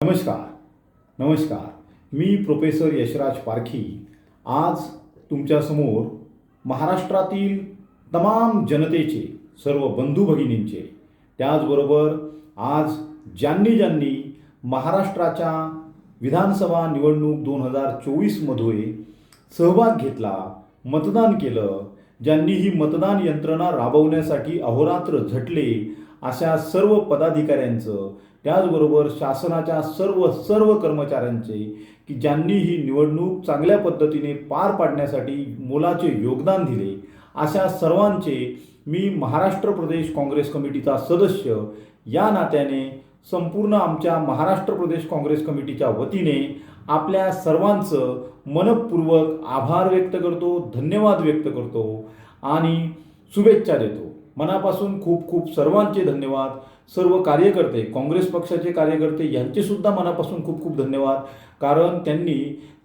नमस्कार. नमस्कार. मी प्रोफेसर यशराज पारखी. आज तुमच्यासमोर महाराष्ट्रातील तमाम जनतेचे सर्व बंधू भगिनींचे त्याचबरोबर आज ज्यांनी ज्यांनी महाराष्ट्राच्या विधानसभा निवडणूक दोन हजार चोवीसमध्ये सहभाग घेतला मतदान केलं ज्यांनी ही मतदान यंत्रणा राबवण्यासाठी अहोरात्र झटले अशा सर्व पदाधिकाऱ्यांचं त्याचबरोबर शासनाच्या सर्व सर्व कर्मचाऱ्यांचे की ज्यांनी ही निवडणूक चांगल्या पद्धतीने पार पाडण्यासाठी मोलाचे योगदान दिले अशा सर्वांचे मी महाराष्ट्र प्रदेश काँग्रेस कमिटीचा सदस्य या नात्याने संपूर्ण आमच्या महाराष्ट्र प्रदेश काँग्रेस कमिटीच्या वतीने आपल्या सर्वांचं मनपूर्वक आभार व्यक्त करतो धन्यवाद व्यक्त करतो आणि शुभेच्छा देतो. मनापासून खूप खूप सर्वांचे धन्यवाद. सर्व कार्यकर्ते काँग्रेस पक्षाचे कार्यकर्ते यांचेसुद्धा मनापासून खूप खूप धन्यवाद. कारण त्यांनी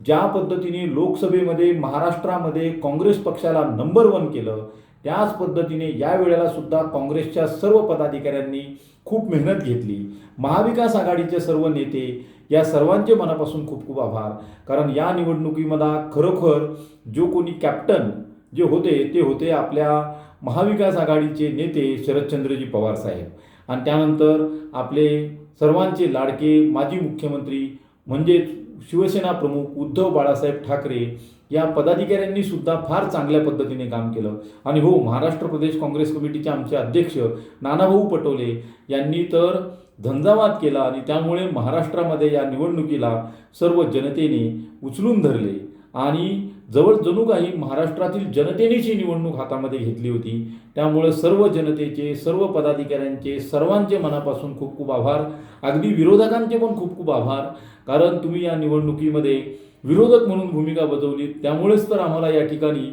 ज्या पद्धतीने लोकसभेमध्ये महाराष्ट्रामध्ये काँग्रेस पक्षाला नंबर वन केलं त्याच पद्धतीने या वेळेला सुद्धा काँग्रेसच्या सर्व पदाधिकाऱ्यांनी खूप मेहनत घेतली. महाविकास आघाडीचे सर्व नेते या सर्वांचे मनापासून खूप खूप आभार. कारण या निवडणुकीमध्ये खरोखर जो कोणी कॅप्टन जे होते ते होते आपल्या महाविकास आघाडीचे नेते शरदचंद्रजी पवार साहेब. आणि त्यानंतर आपले सर्वांचे लाडके माजी मुख्यमंत्री म्हणजेच शिवसेना प्रमुख उद्धव बाळासाहेब ठाकरे या पदाधिकाऱ्यांनी सुद्धा फार चांगल्या पद्धतीने काम केलं. आणि हो महाराष्ट्र प्रदेश काँग्रेस कमिटीचे आमचे अध्यक्ष नानाभाऊ पटोले यांनी तर झंझावात केला आणि त्यामुळे महाराष्ट्रामध्ये या निवडणुकीला सर्व जनतेने उचलून धरले. आणि जवळ जणू काही महाराष्ट्रातील जनतेनेच ही निवडणूक हातामध्ये घेतली होती. त्यामुळे सर्व जनतेचे सर्व पदाधिकाऱ्यांचे सर्वांचे मनापासून खूप खूप आभार. अगदी विरोधकांचे पण खूप खूप आभार. कारण तुम्ही या निवडणुकीमध्ये विरोधक म्हणून भूमिका बजावली. त्यामुळेच तर आम्हाला या ठिकाणी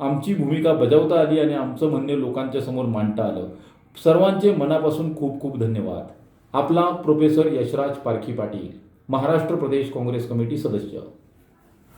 आमची भूमिका बजावता आली आणि आमचं म्हणणे लोकांच्या समोर मांडता आलं. सर्वांचे मनापासून खूप खूप धन्यवाद. आपला प्रोफेसर यशराज पारखी पाटील महाराष्ट्र प्रदेश काँग्रेस कमिटी सदस्य.